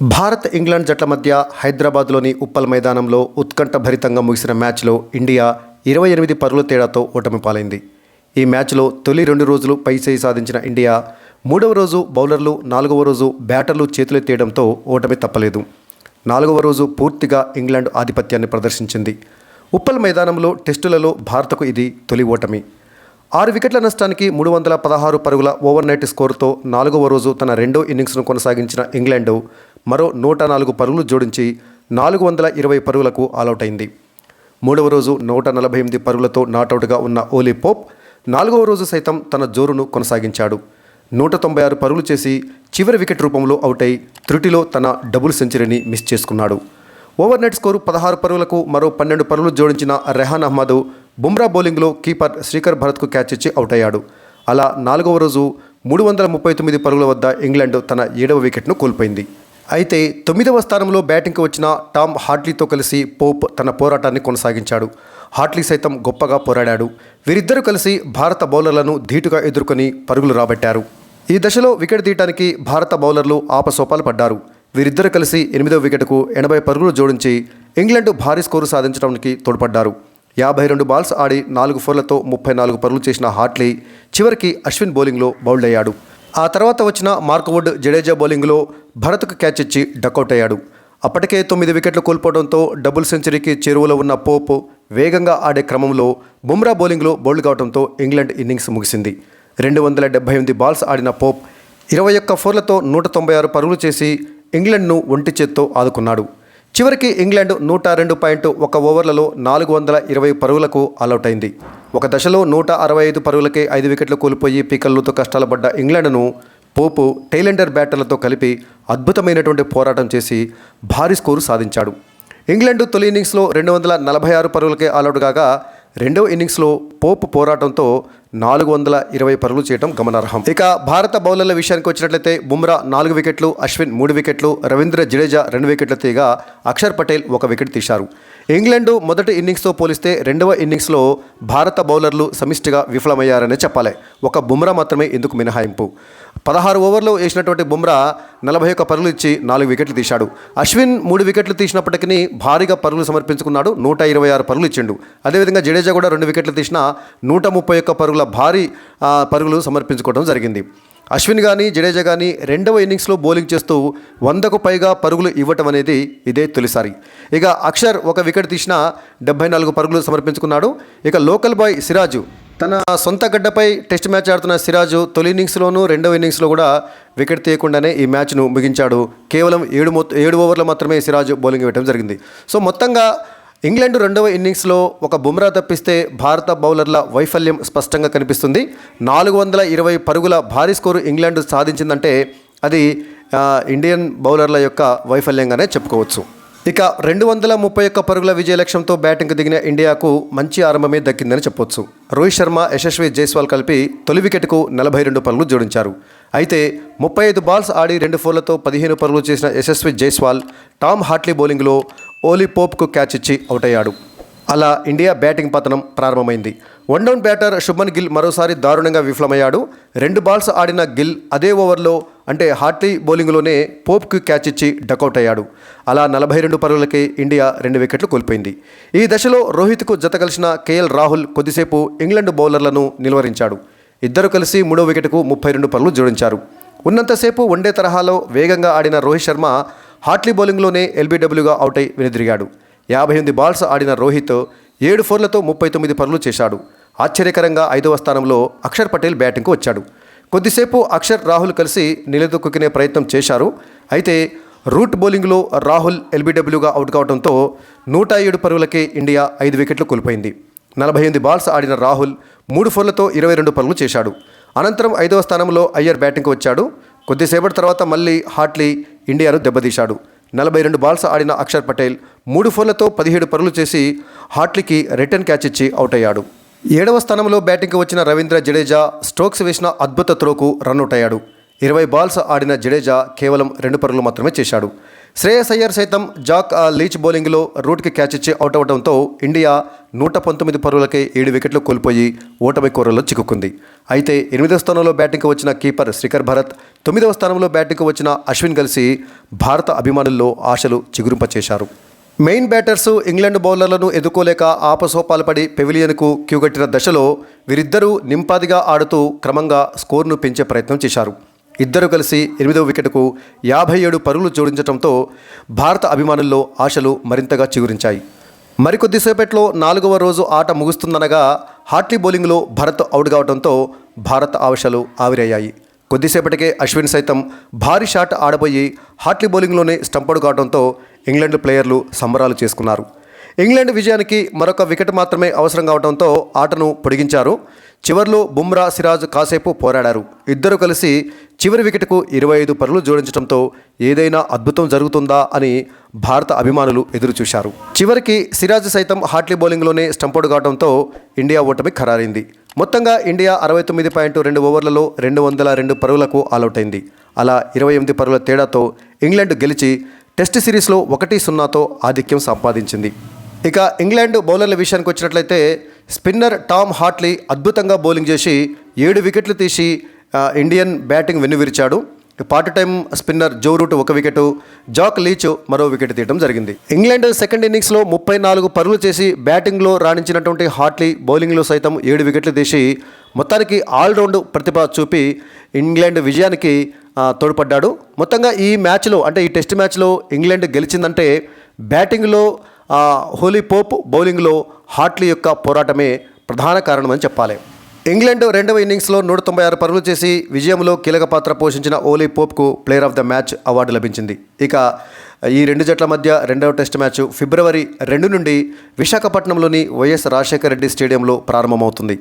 Bharat England జట్ల మధ్య హైదరాబాద్లోని ఉప్పల్ మైదానంలో ఉత్కంఠభరితంగా ముగిసిన మ్యాచ్లో ఇండియా ఇరవై ఎనిమిది పరుగుల తేడాతో ఓటమి పాలైంది. ఈ మ్యాచ్లో తొలి రెండు రోజులు పైచేయి సాధించిన ఇండియా మూడవ రోజు బౌలర్లు నాలుగవ రోజు బ్యాటర్లు చేతులెత్తేయడంతో ఓటమి తప్పలేదు. నాలుగవ రోజు పూర్తిగా ఇంగ్లాండ్ ఆధిపత్యాన్ని ప్రదర్శించింది. ఉప్పల్ మైదానంలో టెస్టులలో భారత్కు ఇది తొలి ఓటమి. ఆరు వికెట్ల నష్టానికి మూడు వందల పదహారు పరుగుల ఓవర్ నైట్ స్కోరుతో నాలుగవ రోజు తన రెండో ఇన్నింగ్స్ను కొనసాగించిన ఇంగ్లాండ్ మరో నూట నాలుగు పరుగులు జోడించి నాలుగు వందల ఇరవై పరుగులకు ఆలౌట్ అయింది మూడవ రోజు నూట నలభై ఎనిమిది పరుగులతో నాటౌట్గా ఉన్న ఓలీ పోప్ నాలుగవ రోజు సైతం తన జోరును కొనసాగించాడు. నూట తొంభై ఆరు పరుగులు చేసి చివరి వికెట్ రూపంలో అవుట్ అయి త్రుటిలో తన డబుల్ సెంచరీని మిస్ చేసుకున్నాడు. ఓవర్ నెట్ స్కోరు పదహారు పరుగులకు మరో పన్నెండు పరుగులు జోడించిన రెహాన్ అహ్మద్ బుమ్రా బౌలింగ్లో కీపర్ శ్రీకర్ భరత్కు క్యాచ్ ఇచ్చి అవుట్ అయ్యాడు అలా నాలుగవ రోజు మూడు వందల ముప్పై తొమ్మిది పరుగుల వద్ద ఇంగ్లాండ్ తన ఏడవ వికెట్ను కోల్పోయింది. అయితే తొమ్మిదవ స్థానంలో బ్యాటింగ్కి వచ్చిన టామ్ హార్ట్లీతో కలిసి పోప్ తన పోరాటాన్ని కొనసాగించాడు. హార్ట్లీ సైతం గొప్పగా పోరాడాడు. వీరిద్దరూ కలిసి భారత బౌలర్లను ధీటుగా ఎదుర్కొని పరుగులు రాబట్టారు. ఈ దశలో వికెట్ తీయటానికి భారత బౌలర్లు ఆపసోపాలు పడ్డారు. వీరిద్దరూ కలిసి ఎనిమిదవ వికెట్కు ఎనభై పరుగులు జోడించి ఇంగ్లాండ్ భారీ స్కోరు సాధించడానికి తోడ్పడ్డారు. యాభై రెండు బాల్స్ ఆడి నాలుగు ఫోర్లతో ముప్పై నాలుగు పరుగులు చేసిన హార్ట్లీ చివరికి అశ్విన్ బౌలింగ్లో బౌల్డ్ అయ్యాడు. ఆ తర్వాత వచ్చిన మార్క్వుడ్ జడేజా బౌలింగ్లో భరత్కు క్యాచ్ ఇచ్చి డకౌట్ అయ్యాడు. అప్పటికే తొమ్మిది వికెట్లు కోల్పోవడంతో డబుల్ సెంచరీకి చేరువలో ఉన్న పోప్ వేగంగా ఆడే క్రమంలో బుమ్రా బౌలింగ్లో బౌల్డ్ కావడంతో ఇంగ్లాండ్ ఇన్నింగ్స్ ముగిసింది. రెండు వందల డెబ్బై ఎనిమిది బాల్స్ ఆడిన పోప్ ఇరవై ఒక్క ఫోర్లతో నూట తొంభై ఆరు పరుగులు చేసి ఇంగ్లాండ్ను ఒంటి చేత్తో ఆదుకున్నాడు. చివరికి ఇంగ్లాండ్ నూట రెండు పాయింట్ ఒక ఓవర్లలో నాలుగు వందల ఇరవై పరుగులకు ఆలౌట్ అయింది ఒక దశలో నూట అరవై ఐదు పరుగులకే ఐదు వికెట్లు కోల్పోయి పీకల్లుతో కష్టాలు పడ్డ ఇంగ్లాండ్ను పోపు టైలెండర్ బ్యాటర్లతో కలిపి అద్భుతమైనటువంటి పోరాటం చేసి భారీ స్కోరు సాధించాడు. ఇంగ్లాండ్ తొలి ఇన్నింగ్స్లో రెండు వందల నలభై ఆరు పరుగులకే ఆలౌట్ కాగా రెండవ ఇన్నింగ్స్లో పోపు పోరాటంతో నాలుగు వందల ఇరవై పరుగులు చేయడం గమనార్హం. ఇక భారత బౌలర్ల విషయానికి వచ్చినట్లయితే బుమ్రా నాలుగు వికెట్లు అశ్విన్ మూడు వికెట్లు రవీంద్ర జడేజా రెండు వికెట్లు తీగా అక్షర్ పటేల్ ఒక వికెట్ తీశారు. ఇంగ్లాండ్ మొదటి ఇన్నింగ్స్తో పోలిస్తే రెండవ ఇన్నింగ్స్లో భారత బౌలర్లు సమిష్టిగా విఫలమయ్యారనే చెప్పాలి. ఒక బుమ్రా మాత్రమే ఎందుకు మినహాయింపు. పదహారు ఓవర్లో వేసినటువంటి బుమ్రా నలభై ఒక్క పరుగులు ఇచ్చి నాలుగు వికెట్లు తీశాడు. అశ్విన్ మూడు వికెట్లు తీసినప్పటికీ భారీగా పరుగులు సమర్పించుకున్నాడు. నూట ఇరవై ఆరు పరుగులు ఇచ్చిండు. అదేవిధంగా జడేజా కూడా రెండు వికెట్లు తీసిన నూట ముప్పై ఒక్క పరుగులు భారీ ఆ, పరుగులు సమర్పించుకోవడం జరిగింది. అశ్విన్ కానీ జడేజా కానీ రెండవ ఇన్నింగ్స్లో బౌలింగ్ చేస్తూ వందకు పైగా పరుగులు ఇవ్వటం అనేది ఇదే తొలిసారి. ఇక అక్షర్ ఒక వికెట్ తీసిన డెబ్బై నాలుగు పరుగులు సమర్పించుకున్నాడు. ఇక లోకల్ బాయ్ సిరాజు తన సొంత గడ్డపై టెస్ట్ మ్యాచ్ ఆడుతున్న సిరాజు తొలి ఇన్నింగ్స్లోనూ రెండవ ఇన్నింగ్స్లో కూడా వికెట్ తీయకుండానే ఈ మ్యాచ్ను ముగించాడు. కేవలం ఏడు మొత్తం ఏడు ఓవర్లు మాత్రమే సిరాజు బౌలింగ్ ఇవ్వడం జరిగింది. సో మొత్తంగా ఇంగ్లాండ్ రెండవ ఇన్నింగ్స్లో ఒక బుమ్రా తప్పిస్తే భారత బౌలర్ల వైఫల్యం స్పష్టంగా కనిపిస్తుంది. నాలుగు వందల ఇరవై పరుగుల భారీ స్కోరు ఇంగ్లాండ్ సాధించిందంటే అది ఇండియన్ బౌలర్ల యొక్క వైఫల్యంగానే చెప్పుకోవచ్చు. ఇక రెండు వందల ముప్పై ఒక్క పరుగుల విజయ లక్ష్యంతో బ్యాటింగ్కు దిగిన ఇండియాకు మంచి ఆరంభమే దక్కిందని చెప్పొచ్చు. రోహిత్ శర్మ యశస్వి జైస్వాల్ కలిపి తొలి వికెట్కు నలభై రెండు పరుగులు జోడించారు. అయితే ముప్పై ఐదు బాల్స్ ఆడి రెండు ఫోర్లతో పదిహేను పరుగులు చేసిన యశస్వి జైస్వాల్ టామ్ హాట్లీ బౌలింగ్లో ఓలీ పోప్కు క్యాచ్ ఇచ్చి అవుట్ అయ్యాడు అలా ఇండియా బ్యాటింగ్ పతనం ప్రారంభమైంది. One down batter Shubman Gill మరోసారి దారుణంగా విఫలమయ్యాడు. రెండు బాల్స్ ఆడిన గిల్ అదే ఓవర్లో అంటే హార్ట్లీ బౌలింగ్లోనే పోప్కి క్యాచ్ ఇచ్చి డకౌట్ అయ్యాడు అలా నలభై రెండు పరుగులకే ఇండియా రెండు వికెట్లు కోల్పోయింది. ఈ దశలో రోహిత్కు జత కలిసిన కేఎల్ రాహుల్ కొద్దిసేపు ఇంగ్లాండ్ బౌలర్లను నిలువరించాడు. ఇద్దరు కలిసి మూడో వికెట్కు ముప్పై రెండు పరుగులు జోడించారు. ఉన్నంతసేపు వన్డే తరహాలో వేగంగా ఆడిన రోహిత్ శర్మ హాట్లీ బౌలింగ్లోనే ఎల్బీడబ్ల్యూగా అవుట్ అయి వెనుదిరిగాడు. యాభై ఎనిమిది బాల్స్ ఆడిన రోహిత్ ఏడు ఫోర్లతో ముప్పై తొమ్మిది పరులు చేశాడు. ఆశ్చర్యకరంగా ఐదవ స్థానంలో అక్షర్ పటేల్ బ్యాటింగ్కు వచ్చాడు. కొద్దిసేపు అక్షర్ రాహుల్ కలిసి నిలదొక్కునే ప్రయత్నం చేశారు. అయితే రూట్ బౌలింగ్లో రాహుల్ ఎల్బీడబ్ల్యూగా అవుట్ కావడంతో నూట ఏడు పరుగులకే ఇండియా ఐదు వికెట్లు కోల్పోయింది. నలభై ఎనిమిది బాల్స్ ఆడిన రాహుల్ మూడు ఫోర్లతో ఇరవై రెండు పరుగులు చేశాడు. అనంతరం ఐదవ స్థానంలో అయ్యర్ బ్యాటింగ్కు వచ్చాడు. కొద్దిసేపటి తర్వాత మళ్ళీ హాట్లీ ఇండియాను దెబ్బతీశాడు. నలభై రెండు బాల్స్ ఆడిన అక్షర్ పటేల్ మూడు ఫోర్లతో పదిహేడు పరులు చేసి హార్ట్లీకి రిటర్న్ క్యాచ్ ఇచ్చి అవుట్ అయ్యాడు ఏడవ స్థానంలో బ్యాటింగ్కి వచ్చిన రవీంద్ర జడేజా స్ట్రోక్స్ వేసిన అద్భుత త్రోకు రన్అట్ అయ్యాడు ఇరవై బాల్స్ ఆడిన జడేజా కేవలం రెండు పరులు మాత్రమే చేశాడు. శ్రేయస్ అయ్యర్ సైతం జాక్ లీచ్ బౌలింగ్లో రూట్కి క్యాచ్ ఇచ్చి అవుట్ అవ్వడంతో ఇండియా నూట పంతొమ్మిది పరుగులకే ఏడు వికెట్లు కోల్పోయి ఓటమి కూరల్లో చిక్కుకుంది. అయితే ఎనిమిదవ స్థానంలో బ్యాటింగ్కి వచ్చిన కీపర్ శ్రీకర్ భరత్ తొమ్మిదవ స్థానంలో బ్యాటింగ్కి వచ్చిన అశ్విన్ కలిసి భారత అభిమానుల్లో ఆశలు చిగురింపచేశారు. మెయిన్ బ్యాటర్స్ ఇంగ్లాండ్ బౌలర్లను ఎదుర్కోలేక ఆపసోపాలు పెవిలియన్కు క్యూగట్టిన దశలో వీరిద్దరూ నింపాదిగా ఆడుతూ క్రమంగా స్కోర్ను పెంచే ప్రయత్నం చేశారు. ఇద్దరు కలిసి ఎనిమిదవ వికెట్కు యాభై ఏడు పరుగులు జోడించడంతో భారత అభిమానుల్లో ఆశలు మరింతగా చిగురించాయి. మరికొద్దిసేపట్లో నాలుగవ రోజు ఆట ముగుస్తుందనగా హార్ట్లీ బౌలింగ్లో భరత్ అవుట్ కావడంతో భారత ఆశలు ఆవిరయ్యాయి. కొద్దిసేపటికే అశ్విన్ సైతం భారీ షాట్ ఆడబోయి హార్ట్లీ బౌలింగ్లోనే స్టంపౌట్ కావడంతో ఇంగ్లాండ్ ప్లేయర్లు సంబరాలు చేసుకున్నారు. ఇంగ్లాండ్ విజయానికి మరొక వికెట్ మాత్రమే అవసరం కావడంతో ఆటను పొడిగించారు. చివర్లో బుమ్రా సిరాజ్ కాసేపు పోరాడారు. ఇద్దరు కలిసి చివరి వికెట్కు ఇరవై ఐదు పరుగులు జోడించడంతో ఏదైనా అద్భుతం జరుగుతుందా అని భారత అభిమానులు ఎదురుచూశారు. చివరికి సిరాజ్ సైతం హాట్లీ బౌలింగ్లోనే స్టంపౌట్ కావడంతో ఇండియా ఓటమి ఖరారైంది. మొత్తంగా ఇండియా అరవై తొమ్మిది పాయింట్ రెండు ఓవర్లలో రెండు వందల రెండు పరుగులకు ఆలౌట్ అయింది అలా ఇరవై ఎనిమిది పరుగుల తేడాతో ఇంగ్లాండ్ గెలిచి టెస్ట్ సిరీస్లో ఒకటి సున్నాతో ఆధిక్యం సంపాదించింది. ఇక ఇంగ్లాండ్ బౌలర్ల విషయానికి వచ్చినట్లయితే స్పిన్నర్ టామ్ హాట్లీ అద్భుతంగా బౌలింగ్ చేసి ఏడు వికెట్లు తీసి Indian batting వెన్నువిరిచాడు. Part time spinner Joe Root ఒక వికెట్ జాక్ లీచ్ మరో వికెట్ తీయడం జరిగింది. ఇంగ్లాండ్ సెకండ్ ఇన్నింగ్స్లో ముప్పై నాలుగు పరుగులు చేసి బ్యాటింగ్లో రాణించినటువంటి హాట్లీ బౌలింగ్లో సైతం ఏడు వికెట్లు తీసి మొత్తానికి ఆల్రౌండ్ ప్రతిభ చూపి ఇంగ్లాండ్ విజయానికి తోడ్పడ్డాడు. మొత్తంగా ఈ మ్యాచ్లో అంటే ఈ టెస్ట్ మ్యాచ్లో ఇంగ్లాండ్ గెలిచిందంటే బ్యాటింగ్లో హోలీ పోప్ బౌలింగ్లో హాట్లీ యొక్క పోరాటమే ప్రధాన కారణమని చెప్పాలి. ఇంగ్లాండ్ రెండవ ఇన్నింగ్స్లో నూట తొంభై ఆరు పరుగులు చేసి విజయంలో కీలక పాత్ర పోషించిన Ollie పోప్కు player of the match award లభించింది. ఇక ఈ రెండు జట్ల మధ్య రెండవ టెస్ట్ మ్యాచ్ ఫిబ్రవరి రెండు నుండి విశాఖపట్నంలోని వైఎస్ రాజశేఖర రెడ్డి స్టేడియంలో ప్రారంభమవుతుంది.